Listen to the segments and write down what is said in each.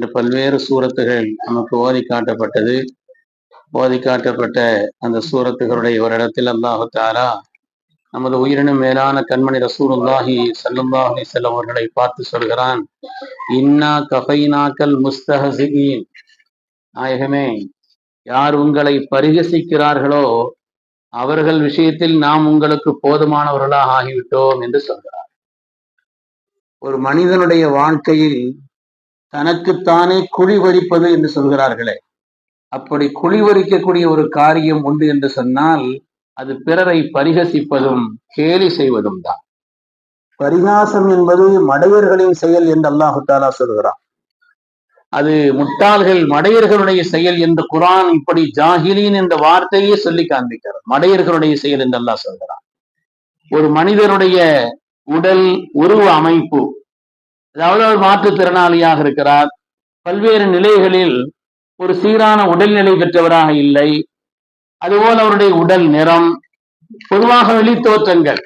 என்று பல்வேறு சூரத்துகள் நமக்கு ஓதி காட்டப்பட்டது. ஓதி காட்டப்பட்ட அந்த சூரத்துகளுடைய ஒரு இடத்தில் அல்லாஹு தாரா நமது உயிரினும் மேலான கண்மணி ரசூலுல்லாஹி சல்லுல்லாஹி செல்லம் அவர்களை பார்த்து சொல்கிறான் இன்னா கஃபைனாக்கல் முஸ்தஹசிகின் நாயகமே யார் உங்களை பரிகசிக்கிறார்களோ அவர்கள் விஷயத்தில் நாம் உங்களுக்கு போதுமானவர்களாக ஆகிவிட்டோம் என்று சொல்கிறார். ஒரு மனிதனுடைய வாழ்க்கையில் தனக்குத்தானே குழி வரிப்பது என்று சொல்கிறார்களே. அப்படி குழி வரிக்கக்கூடிய ஒரு காரியம் உண்டு என்று சொன்னால் அது பிறரை பரிகசிப்பதும் கேலி செய்வதும் தான். பரிகாசம் என்பது மடையர்களின் செயல் என்று அல்லாஹு தாலா சொல்கிறான். அது முட்டாள்கள் மடையர்களுடைய செயல் என்று குரான் இப்படி ஜாகிலின் என்ற வார்த்தையே சொல்லி காண்பிக்கிறார் மடையர்களுடைய செயல் என்று அல்லாஹ் சொல்கிறான். ஒரு மனிதனுடைய உடல் உருவ அமைப்பு அதாவது அவர் மாற்றுத்திறனாளியாக இருக்கிறார். பல்வேறு நிலைகளில் ஒரு சீரான உடல்நிலை பெற்றவராக இல்லை. அதுபோல் அவருடைய உடல் நிறம் பொதுவாக வெளித்தோற்றங்கள்.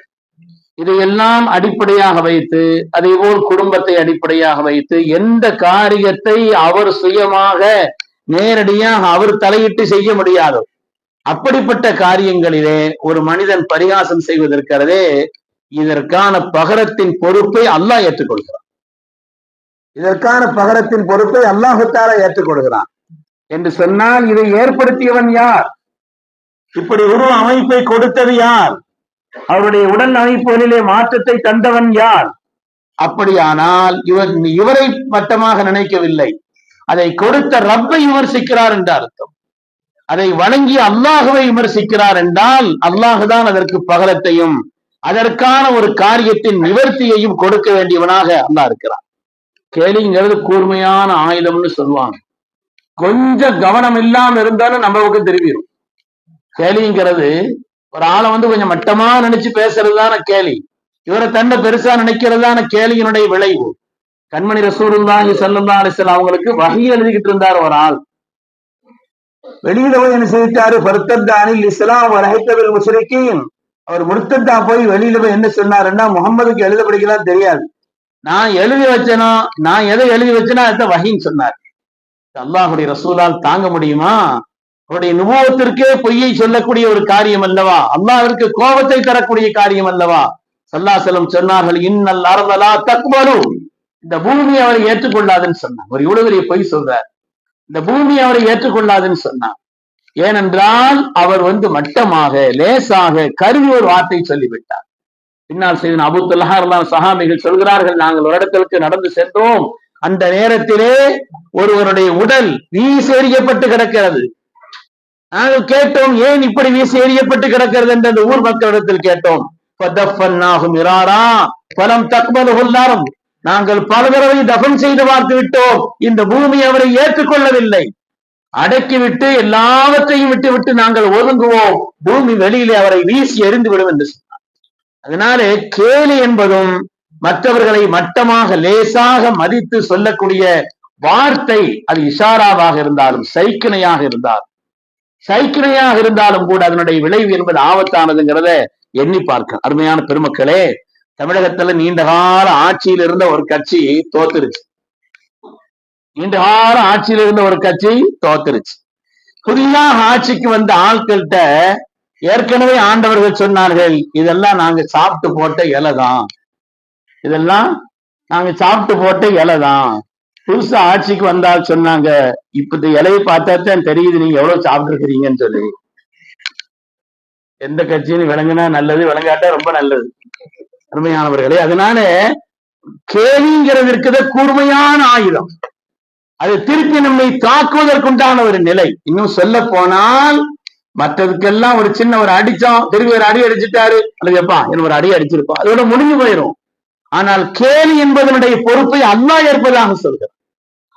இதையெல்லாம் அடிப்படையாக வைத்து அதே போல் குடும்பத்தை அடிப்படையாக வைத்து எந்த காரியத்தை அவர் சுயமாக நேரடியாக அவர் தலையிட்டு செய்ய முடியாது அப்படிப்பட்ட காரியங்களிலே ஒரு மனிதன் பரிகாசம் செய்வதற்கிறதே இதற்கான பகரத்தின் பொறுப்பை அல்லாஹ் ஏற்றுக்கொள்கிறார் இதற்கான பகரத்தின் பொறுப்பை அல்லாஹுத்தால ஏற்றுக்கொள்கிறான் என்று சொன்னால் இதை ஏற்படுத்தியவன் யார்? இப்படி உருவ அமைப்பை கொடுத்தது யார்? அவருடைய உடல் அமைப்புகளிலே மாற்றத்தை தந்தவன் யார்? அப்படியானால் இவர் இவரை மட்டமாக நினைக்கவில்லை. அதை கொடுத்த ரப்பை விமர்சிக்கிறார் என்ற அர்த்தம். அதை வழங்கி அல்லாஹுவை விமர்சிக்கிறார் என்றால் அல்லாஹுதான் அதற்கு பகலத்தையும் அதற்கான ஒரு காரியத்தின் நிவர்த்தியையும் கொடுக்க வேண்டியவனாக அல்லாஹ் இருக்கிறான். கேலிங்கிறது கூர்மையான ஆயுதம்னு சொல்லுவாங்க. கொஞ்சம் கவனம் இல்லாம இருந்தாலும் நம்ம பக்கம் தெரிவிடும் கேலிங்கிறது ஒரு ஆளை வந்து கொஞ்சம் மட்டமா நினைச்சு பேசுறது தானே கேலி. இவரை தன்னை பெருசா நினைக்கிறதான கேலியினுடைய விளைவு. கண்மணி ரசூருல்லாஹி சல்லா அலிஸ்லாம் அவங்களுக்கு வகை எழுதிக்கிட்டு இருந்தார் ஒரு ஆள். வெளியில போய் என்ன செய்தாரு பருத்தத்தானில் இஸ்லாம் வரஹத்தவில் முஸ்லிக்கின் அவர் முர்த்தத்தா போய் வெளியில போய் என்ன சொன்னாருன்னா முகமதுக்கு எழுத படிக்கலாம் தெரியாது. நான் எழுதி வச்சனோ? நான் எதை எழுதி வச்சனோ? அதை வகின்னு சொன்னார். அல்லாஹுடைய ரசூலால் தாங்க முடியுமா? அவருடைய நுபவத்திற்கே பொய்யை சொல்லக்கூடிய ஒரு காரியம் அல்லவா? அல்லாஹிற்கு கோபத்தை தரக்கூடிய காரியம் அல்லவா? சல்லாசலம் சொன்னார்கள் இன்னல் அறதலா தக்பரு இந்த பூமி அவரை ஏற்றுக்கொள்ளாதுன்னு சொன்னார். ஒரு இவ்வளவு பெரிய பொய் சொல்றார். இந்த பூமி அவரை ஏற்றுக்கொள்ளாதுன்னு சொன்னார். ஏனென்றால் அவர் வந்து மட்டமாக லேசாக கருவி ஒரு வார்த்தை சொல்லிவிட்டார். பின்னால் செய்த அபுத்துல்லாஹ் சஹாமிகள் சொல்கிறார்கள் நாங்கள் ஒரு இடத்திற்கு நடந்து சென்றோம். அந்த நேரத்திலே ஒருவருடைய உடல் வீசி எறியப்பட்டு கிடக்கிறது. நாங்கள் கேட்டோம் ஏன் இப்படி வீசி எறியப்பட்டு கிடக்கிறது? என்று அந்த ஊர் மக்களிடத்தில் கேட்டோம். பலம் கொள்ளாரம் நாங்கள் பல தடவை தபன் செய்து பார்த்து விட்டோம். இந்த பூமி அவரை ஏற்றுக்கொள்ளவில்லை. அடக்கிவிட்டு எல்லாவற்றையும் விட்டு விட்டு நாங்கள் ஒதுங்குவோம். பூமி வெளியிலே அவரை வீசி எறிந்து விடும் என்று அதனால கேலி என்பதும் மற்றவர்களை மட்டமாக லேசாக மதித்து சொல்லக்கூடிய வார்த்தை அது இஷாராவாக இருந்தாலும் சைக்கிணையாக இருந்தாலும் சைக்கிணையாக இருந்தாலும் கூட அதனுடைய விளைவு என்பது ஆபத்தானதுங்கிறத எண்ணி பார்க்க. அருமையான பெருமக்களே தமிழகத்துல நீண்ட கால ஆட்சியில் இருந்த ஒரு கட்சி தோத்துருச்சு. நீண்டகால ஆட்சியில் இருந்த ஒரு கட்சி தோத்துருச்சு. புதிதாக ஆட்சிக்கு வந்த ஆட்கள்கிட்ட ஏற்கனவே ஆண்டவர்கள் சொன்னார்கள் இதெல்லாம் நாங்க சாப்பிட்டு போட்ட இலை தான். இதெல்லாம் நாங்க சாப்பிட்டு போட்ட இலை தான். புதுசா ஆட்சிக்கு வந்தால் சொன்னாங்க இப்ப இந்த இலையை பார்த்தா தான் தெரியுது நீங்க எவ்வளவு சாப்பிட்டுருக்கிறீங்கன்னு சொல்லி. எந்த கட்சின்னு விளங்குனா நல்லது விளங்காட்டா ரொம்ப நல்லது. அருமையானவர்களே அதனால கேலிங்கிறது கூர்மையான ஆயுதம். அது திருப்பி நம்மை தாக்குவதற்குண்டான ஒரு நிலை. இன்னும் சொல்ல போனால் மற்றதுக்கெல்லாம் ஒரு சின்ன ஒரு அடிச்சோம் திரும்பி ஒரு அடி அடிச்சுட்டாரு. அல்லது எப்பா என்ன ஒரு அடி அடிச்சிருப்போம் அதோட முடிஞ்சு போயிடும் ஆனால் கேலி என்பதனுடைய பொறுப்பை அல்லா ஏற்பதாக சொல்கிறார்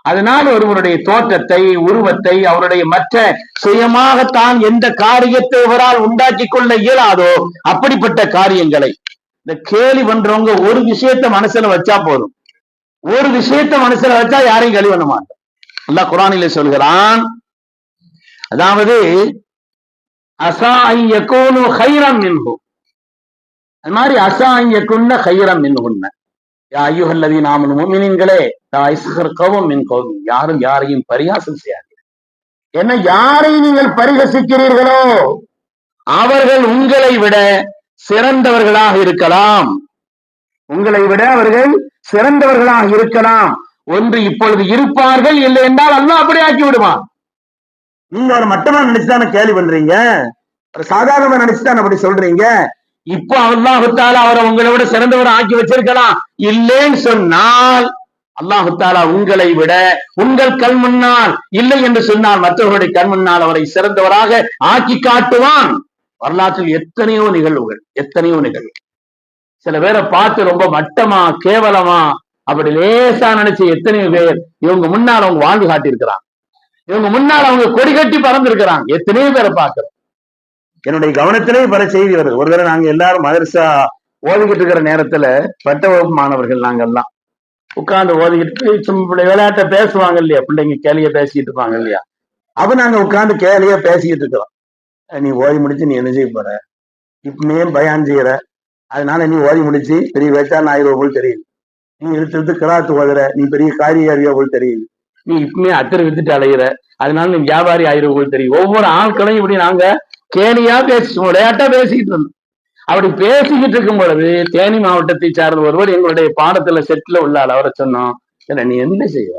அதனால் ஒருவருடைய தோற்றத்தை உருவத்தை அவருடைய மற்ற சுயமாகத்தான் எந்த காரியத்தை இவரால் உண்டாக்கி கொள்ள இயலாதோ அப்படிப்பட்ட காரியங்களை. இந்த கேலி பண்றவங்க ஒரு விஷயத்த மனசுல வச்சா போதும். ஒரு விஷயத்த மனசுல வச்சா யாரையும் கழி பண்ண மாட்டோம் அல்ல குரானில சொல்கிறான். அதாவது அசாஹியக்கோனு ஹைரம் மின்ஹு. அது மாதிரி அசா ஐயக்குன்ன ஹைரம் மின்ஹுன்ன. ஐயோஹல்லதி நாமன் முமினின்களே கவும் மின் கோவி யாரும் யாரையும் பரிகாசம் செய்யாதீர்கள். என்ன யாரை நீங்கள் பரிகசிக்கிறீர்களோ அவர்கள் உங்களை விட சிறந்தவர்களாக இருக்கலாம். உங்களை விட அவர்கள் சிறந்தவர்களாக இருக்கலாம். ஒன்று இப்பொழுது இருப்பார்கள் இல்லை என்றால் அல்லாஹ் அப்படி ஆக்கி விடுவான். நீங்க அவரை மட்டமா நினைச்சுதானே கேள்வி பண்றீங்க? ஒரு சாதாரணமா நினைச்சுதான் அப்படி சொல்றீங்க? இப்போ அல்லாஹுத்தாலா அவரை உங்களை விட சிறந்தவரை ஆக்கி வச்சிருக்கலாம். இல்லைன்னு சொன்னால் அல்லாஹுத்தாலா உங்களை விட உங்கள் கண் முன்னால் இல்லை என்று சொன்னால் மற்றவர்களுடைய கண் முன்னால் அவரை சிறந்தவராக ஆக்கி காட்டுவான். வரலாற்றில் எத்தனையோ நிகழ்வுகள் எத்தனையோ நிகழ்வு சில பேரை பார்த்து ரொம்ப மட்டமா கேவலமா அப்படி லேசா நினைச்ச எத்தனையோ பேர் இவங்க முன்னால் அவங்க வாழ்ந்து காட்டியிருக்கிறான் இவங்க முன்னால் அவங்க கொடி கட்டி பறந்துருக்கிறாங்க. எத்தனையோ பேரை பார்க்கிறோம். என்னுடைய கவனத்திலே பல செய்தி வருது. ஒரு தடவை நாங்க எல்லாரும் மதரசா ஓதிக்கிட்டு இருக்கிற நேரத்துல பட்ட வகுப்பு மாணவர்கள் நாங்கெல்லாம் உட்கார்ந்து ஓதிக்கிட்டு சும்மா விளையாட்ட பேசுவாங்க இல்லையா? பிள்ளைங்க கேலியா பேசிக்கிட்டு இருப்பாங்க இல்லையா? அப்ப நாங்க உட்கார்ந்து கேலியா பேசிக்கிட்டு இருக்கிறோம். நீ ஓதி முடிச்சு நீ என்ன செய்ய போற? இப்பமே பயான் செய்யற. அதனால நீ ஓதி முடிச்சு பெரிய வேட்டா ஆயிரம் போல் தெரியுது நீ இழுத்து இழுத்து கிராத்து ஓதுற. நீ பெரிய காரியாரியா போல் தெரியுது நீ இப்பவுமே அத்தனை வித்துட்டு அலையிற. அதனால நீ வியாபாரி ஆயிரவுகள் தெரியும். ஒவ்வொரு ஆட்களையும் இப்படி நாங்க கேலியா பேசி விளையாட்டா பேசிக்கிட்டு இருந்தோம். அப்படி பேசிக்கிட்டு இருக்கும் பொழுது தேனி மாவட்டத்தை சார்ந்த ஒருவர் எங்களுடைய பாடத்துல செட்டில் உள்ள அவரை சொன்னோம் இல்ல நீ என்ன செய்வ?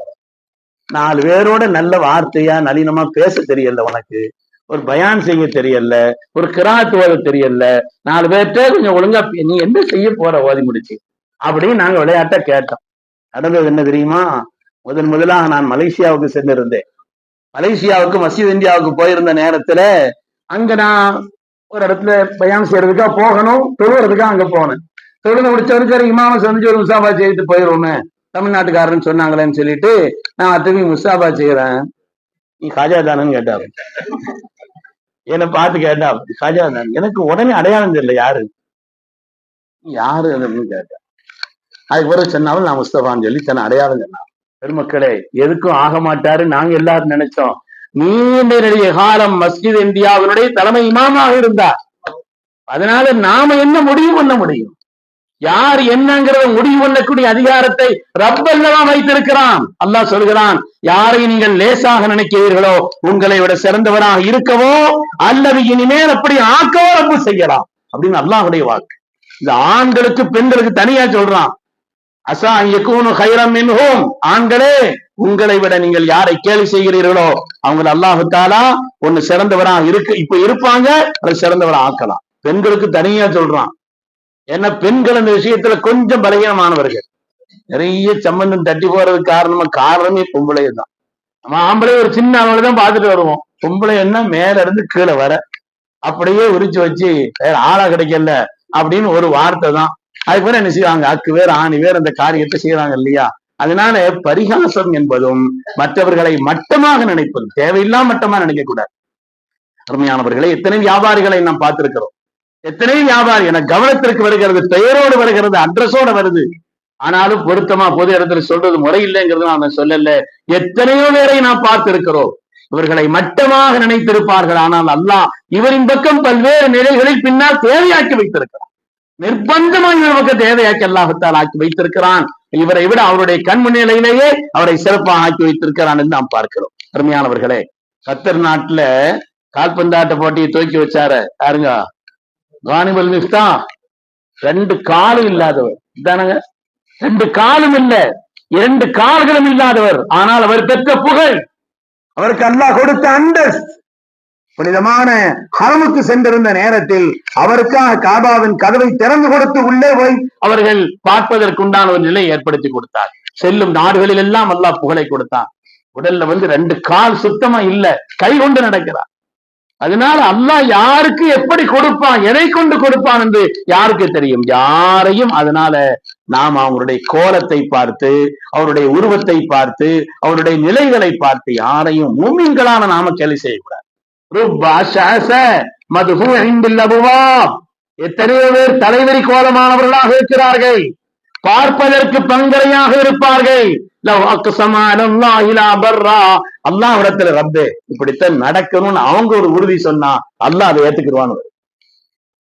நாலு பேரோட நல்ல வார்த்தையா நளினமா பேச தெரியல உனக்கு. ஒரு பயான் செய்ய தெரியல ஒரு கிராத் ஓத தெரியல. நாலு பேர்கிட்ட கொஞ்சம் ஒழுங்கா நீ என்ன செய்ய போற ஓதி முடிச்சு? அப்படின்னு நாங்க விளையாட்ட கேட்டோம். நடந்தது என்ன தெரியுமா? முதன் முதலாக நான் மலேசியாவுக்கு சென்றிருந்தேன். மலேசியாவுக்கு மசித் இந்தியாவுக்கு போயிருந்த நேரத்துல அங்க நான் ஒரு இடத்துல பயணம் செய்யறதுக்காக போகணும் தொழுவுறதுக்காக அங்க போனேன். தொழுது முடிச்சவருக்கு சரி இமாம செஞ்சு ஒரு முசாபா செய்துட்டு போயிருவோமே தமிழ்நாட்டுக்காரன்னு சொன்னாங்களேன்னு சொல்லிட்டு நான் திரும்பி முசாபா செய்யறேன் நீ காஜா தானன்னு கேட்டாரு. என்னை பார்த்து கேட்டா காஜா தான்? எனக்கு உடனே அடையாளம் தெரியல யாரு? யாரு? அதுன்னு கேட்டேன் அதுக்கு பிறகு சொன்னாலும் நான் முஸ்தபான்னு சொல்லி தன்னை அடையாளம் சொன்னான். பெருமக்களே எதுக்கும் ஆக மாட்டாரு நாங்க எல்லாரும் நினைச்சோம். நீண்ட நெடிய காலம் மஸ்ஜித் இந்தியாவினுடைய தலைமை இமாமாக இருந்தார். அதனால நாம என்ன முடிவு பண்ண முடியும்? யார் என்னங்கிறத முடிவு பண்ணக்கூடிய அதிகாரத்தை ரப்பல்லவா வைத்திருக்கிறான். அல்லாஹ் சொல்கிறான் யாரை நீங்கள் லேசாக நினைக்கிறீர்களோ உங்களை விட சிறந்தவராக இருக்கவோ அல்லது இனிமேல் அப்படி ஆக்கவோ ரப்பு செய்யலாம். அப்படின்னு அல்லாஹுடைய வாக்கு. இந்த ஆண்களுக்கு பெண்களுக்கு தனியா சொல்றான். அசா யகூனு ஹைரம் மின்ஹும். ஆண்களே உங்களை விட நீங்கள் யாரை கேலி செய்கிறீர்களோ அவங்கள அல்லாஹு தாலா ஒண்ணு சிறந்தவரா இருக்கு. இப்ப இருப்பாங்க அதை சிறந்தவரா ஆக்கலாம். பெண்களுக்கு தனியா சொல்றான். ஏன்னா பெண்கள் அந்த விஷயத்துல கொஞ்சம் பலகீனமானவர்கள். நிறைய சம்பந்தம் தட்டி போறதுக்கு காரணமா காரணமே பொம்பளை தான். நம்ம ஆம்பளை ஒரு சின்ன அவங்களை தான் பார்த்துட்டு வருவோம். பொம்பளை என்ன மேல இருந்து கீழே வர. அப்படியே உரிச்சு வச்சு வேற ஆளா கிடைக்கல அப்படின்னு ஒரு வார்த்தை தான். அதுக்கு பிறகு என்ன செய்வாங்க? அக்கு வேற ஆணி வேற அந்த காரியத்தை செய்யறாங்க இல்லையா? அதனால பரிகாசம் என்பதும் மற்றவர்களை மட்டமாக நினைப்பது தேவையில்லாம மட்டமா நினைக்க கூடாது அருமையானவர்களை எத்தனை வியாபாரிகளை நாம் பார்த்திருக்கிறோம். எத்தனை வியாபாரி என கவனத்திற்கு வருகிறது பெயரோடு வருகிறது அட்ரஸோட வருது. ஆனாலும் பொருத்தமா பொது இடத்துல சொல்றது முறை இல்லைங்கிறது நான் சொல்லல. எத்தனையோ பேரை நாம் பார்த்திருக்கிறோம். இவர்களை மட்டமாக நினைத்திருப்பார்கள் ஆனால் அல்லாஹ் இவரின் பக்கம் பல்வேறு நிலைகளில் பின்னால் தேவையாக்கி வைத்திருக்கிறார் நிர்பந்தமாக நமக்கு தேவையாக்கி அல்லாஹத்தால் ஆக்கி வைத்திருக்கிறான். இவரை விட அவருடைய கண் முன்னிலையிலேயே அவரை சிறப்பாக ஆக்கி வைத்திருக்கிறான் என்று நாம் பார்க்கிறோம். அருமையானவர்களே கத்தர் நாட்டுல கால்பந்தாட்ட போட்டியை துவக்கி வச்சாரு. யாருங்க? Hannibal Miftah. ரெண்டு காலும் இல்லாதவர். தானங்க ரெண்டு காலும் இல்ல. இரண்டு கால்களும் இல்லாதவர். ஆனால் அவர் பெற்ற புகழ். அவருக்கு அல்லாஹ் கொடுத்த அந்தஸ்து. புனிதமான ஹரமுக்கு சென்றிருந்த நேரத்தில் அவருக்காக காபாவின் கதவை திறந்து கொடுத்து உள்ளே போய் அவர்கள் பார்ப்பதற்குண்டான ஒரு நிலை ஏற்படுத்தி கொடுத்தார். செல்லும் நாடுகளில் எல்லாம் அல்லாஹ் புகழை கொடுத்தான். உடல்ல வந்து ரெண்டு கால் சுத்தமா இல்ல கை கொண்டு நடக்கிறார். அதனால அல்லாஹ் யாருக்கு எப்படி கொடுப்பான் எதை கொண்டு கொடுப்பான் என்று யாருக்கு தெரியும்? யாரையும் அதனால நாம் அவருடைய கோலத்தை பார்த்து அவருடைய உருவத்தை பார்த்து அவருடைய நிலைகளை பார்த்து யாரையும் மூமின்களான நாம கேள்வி செய்யக்கூடாது. எத்தனையோ பேர் தலைவரி கோலமானவர்களாக இருக்கிறார்கள். பார்ப்பதற்கு பங்கரையாக இருப்பார்கள். லவ் அக்ஸமா ரப்பே இப்படித்தான் நடக்கணும்னு அவங்க ஒரு உறுதி சொன்னா அல்லாஹ் அதை ஏத்துக்கிடுவான்.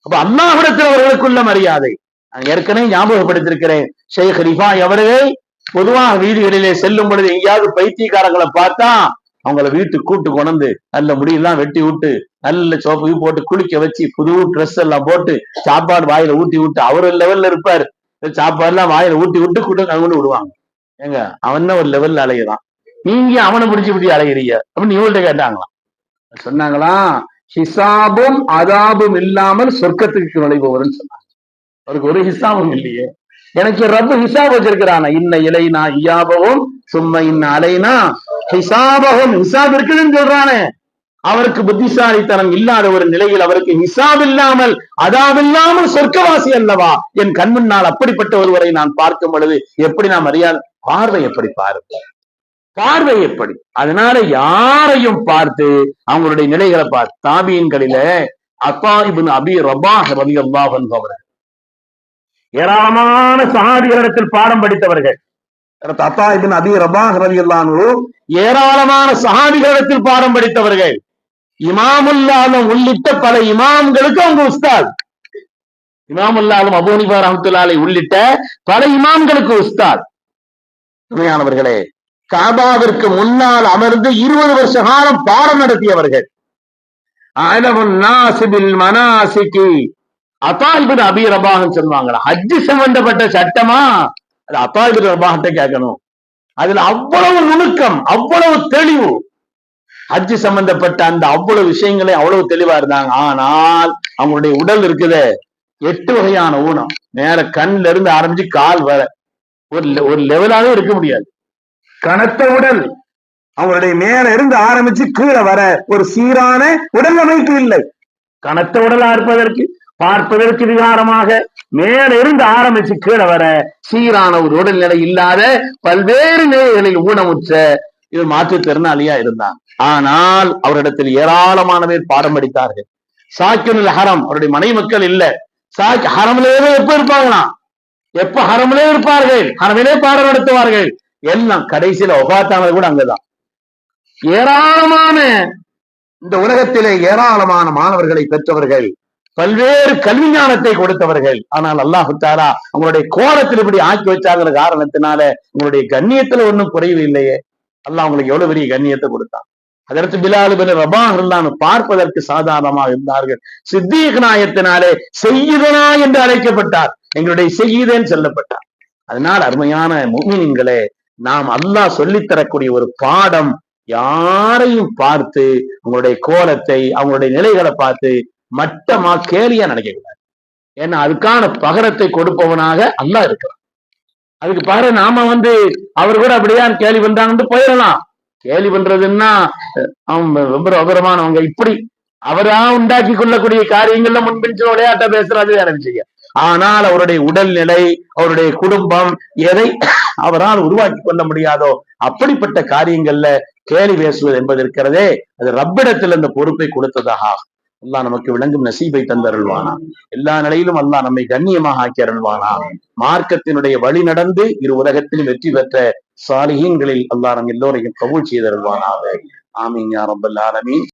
அப்ப அல்லாஹிடத்தில் அவர்களுக்குள்ள மரியாதை. நான் ஏற்கனவே ஞாபகப்படுத்திருக்கிறேன் ஷேக் ரிஃபா அவர்கள் பொதுவாக வீதிகளிலே செல்லும் பொழுது எங்கேயாவது பைத்தியக்காரங்களை பார்த்தா அவங்கள வீட்டுக்கு கூட்டு கொண்டு நல்ல முடியெல்லாம் வெட்டி விட்டு நல்ல சோப்பு போட்டு குளிக்க வச்சு புது ட்ரெஸ் எல்லாம் போட்டு சாப்பாடு வாயில ஊட்டி விட்டு அவர் லெவல்ல இருப்பாரு. சாப்பாடு எல்லாம் வாயில ஊட்டி விட்டு கூட்டம் கொண்டு விடுவாங்க. ஏங்க அவன் ஒரு லெவல்ல அலையதான் நீங்க அவனை பிடிச்சி பிடிச்சி அலைகிறீங்க அப்படின்னு இவங்கள்ட்ட கேட்டாங்களாம். சொன்னாங்களாம் ஹிசாபும் அதாபும் இல்லாமல் சொர்க்கத்துக்கு நுழைபவர்னு சொன்னாங்க. அவருக்கு ஒரு ஹிசாபும் இல்லையே. எனக்கு ரப்பு ஹிசாப் வச்சிருக்கிறான. இன்ன இலைனா இயாபவும் சும்மா இன்ன அலைனா ஹிசாபகம் ஹிசாப் இருக்குதுன்னு சொல்றானே. அவருக்கு புத்திசாலித்தனம் இல்லாத ஒரு நிலையில் அவருக்கு ஹிசாப் இல்லாமல் அதாவில்லாமல் சொர்க்கவாசி அல்லவா? என் கண் முன்னால் அப்படிப்பட்ட ஒருவரை நான் பார்க்கும் பொழுது எப்படி நாம் அறியாது பார்வை எப்படி பாருங்க? பார்வை எப்படி? அதனால யாரையும் பார்த்து அவங்களுடைய நிலைகளை பார்த்து தாபியன்களில அப்பா இபின் அபி ரபாஹ் ரவி அல்லாஹன் அவர்கள். ஏராளமான சஹாபிகளிடத்தில் பாடம் படித்தவர்கள். தத்தா இபின் அபி ரபாஹ் ரலியல்லாஹு ஏராளமான சஹாபிகளிடத்தில் பாடம் படித்தவர்கள். இமாமுல்லாலும் உள்ளிட்ட பல இமாம்களுக்கு அவங்க உஸ்தாத். இமாமுல்லாலும் அபோனிபா ரஹத்துல்லாலை உள்ளிட்ட பல இமாம்களுக்கு உஸ்தாத். உண்மையானவர்களே காபாவிற்கு முன்னால் அமர்ந்து இருபது வருஷ காலம் பாடம் நடத்தியவர்கள். மனாசிக்கு அத்தாய்பின் அபி ரபாகன் சொல்லுவாங்களா? ஹஜ்ஜு சம்பந்தப்பட்ட சட்டமா? அது அத்தாய்பின் ரபாகத்தை கேட்கணும். அதுல அவ்வளவு நுணுக்கம் அவ்வளவு தெளிவு. அச்சு சம்பந்தப்பட்ட அந்த அவ்வளவு விஷயங்களே அவ்வளவு தெளிவா இருந்தாங்க. ஆனால் அவங்களுடைய உடல் இருக்குதே. எட்டு வகையான ஊனம். நேர கண்ல இருந்து ஆரம்பிச்சு கால் வர. ஒரு ஒரு லெவலாவே இருக்க முடியாது. கனத்த உடல். அவங்களுடைய மேல இருந்து ஆரம்பிச்சு கீழே வர ஒரு சீரான உடல் அமைப்பு இல்லை. கனத்த உடலா இருப்பதற்கு பார்ப்பதற்கு விகாரமாக மேலிருந்து ஆரம்பிச்சு கீழே வர சீரான ஒரு உடல்நிலை இல்லாத பல்வேறு நிலைகளில் ஊனமுற்ற இவர் மாற்றுத்திறனாளியா இருந்தார் ஆனால் அவரிடத்தில் ஏராளமான பேர் பாடம் படித்தார்கள். சாக்கியனில் ஹரம் அவருடைய மனை மக்கள் இல்ல. சாக்கி ஹரம்லேயே எப்ப இருப்பாங்களாம் எப்ப ஹரமிலே இருப்பார்கள்? ஹரமிலே பாடம் நடத்துவார்கள். எல்லாம் கடைசியில ஒகாத்தானது கூட அங்கதான். ஏராளமான இந்த உலகத்திலே ஏராளமான மாணவர்களை பெற்றவர்கள் பல்வேறு கல்வி ஞானத்தை கொடுத்தவர்கள். ஆனால் அல்லாஹு தாரா உங்களுடைய கோலத்தில் இப்படி ஆக்கி வச்சாங்கிற காரணத்தினால உங்களுடைய கண்ணியத்துல ஒண்ணும் குறைவு இல்லையே. அல்லாஹ் உங்களுக்கு எவ்வளவு பெரிய கண்ணியத்தை கொடுத்தான். அதற்கு பிலாலு பின் ரபா இருந்தான்னு பார்ப்பதற்கு சாதாரணமாக இருந்தார்கள். சித்தீக் நாயத்தினாலே செய்யுதனா என்று அழைக்கப்பட்டார். எங்களுடைய செய்யுதேன்னு சொல்லப்பட்டார். அதனால் அருமையான முமினின்களே நாம் அல்லாஹ் சொல்லித்தரக்கூடிய ஒரு பாடம் யாரையும் பார்த்து உங்களுடைய கோலத்தை அவங்களுடைய நிலைகளை பார்த்து மட்டமா கேலியா நினைக்க கூடாது ஏன்னா அதுக்கான பகரத்தை கொடுப்பவனாக அல்லாஹ் இருக்கிறான். அதுக்கு பகர நாம வந்து அவர் கூட அப்படிதான் கேலி பண்றாங்கன்னு போயிடலாம். கேலி பண்றதுன்னா ரொம்ப விபரமானவங்க இப்படி அவரா உண்டாக்கி கொள்ளக்கூடிய காரியங்கள்ல முன்பின் விளையாட்ட பேசுறது வேற ஆனால் அவருடைய உடல்நிலை அவருடைய குடும்பம் எதை அவரால் உருவாக்கி கொள்ள முடியாதோ அப்படிப்பட்ட காரியங்கள்ல கேலி பேசுவது என்பது இருக்கிறதே அது ரப்பிடத்தில் அந்த பொறுப்பை கொடுத்ததாக ஆகும். அல்லாஹ் நமக்கு விளங்கும் நசீபை தந்தருள்வானா. எல்லா நிலையிலும் அல்லாஹ் நம்மை கண்ணியமாக ஆக்கி அருள்வானா. மார்க்கத்தினுடைய வழி நடந்து இரு உலகத்திலும் வெற்றி பெற்ற சாலிகீன்களில் அல்லாஹ் நம் எல்லோரையும் கபூல் செய்தருள்வானாக. ஆமீன் யா ரப்பல் ஆலமீன்.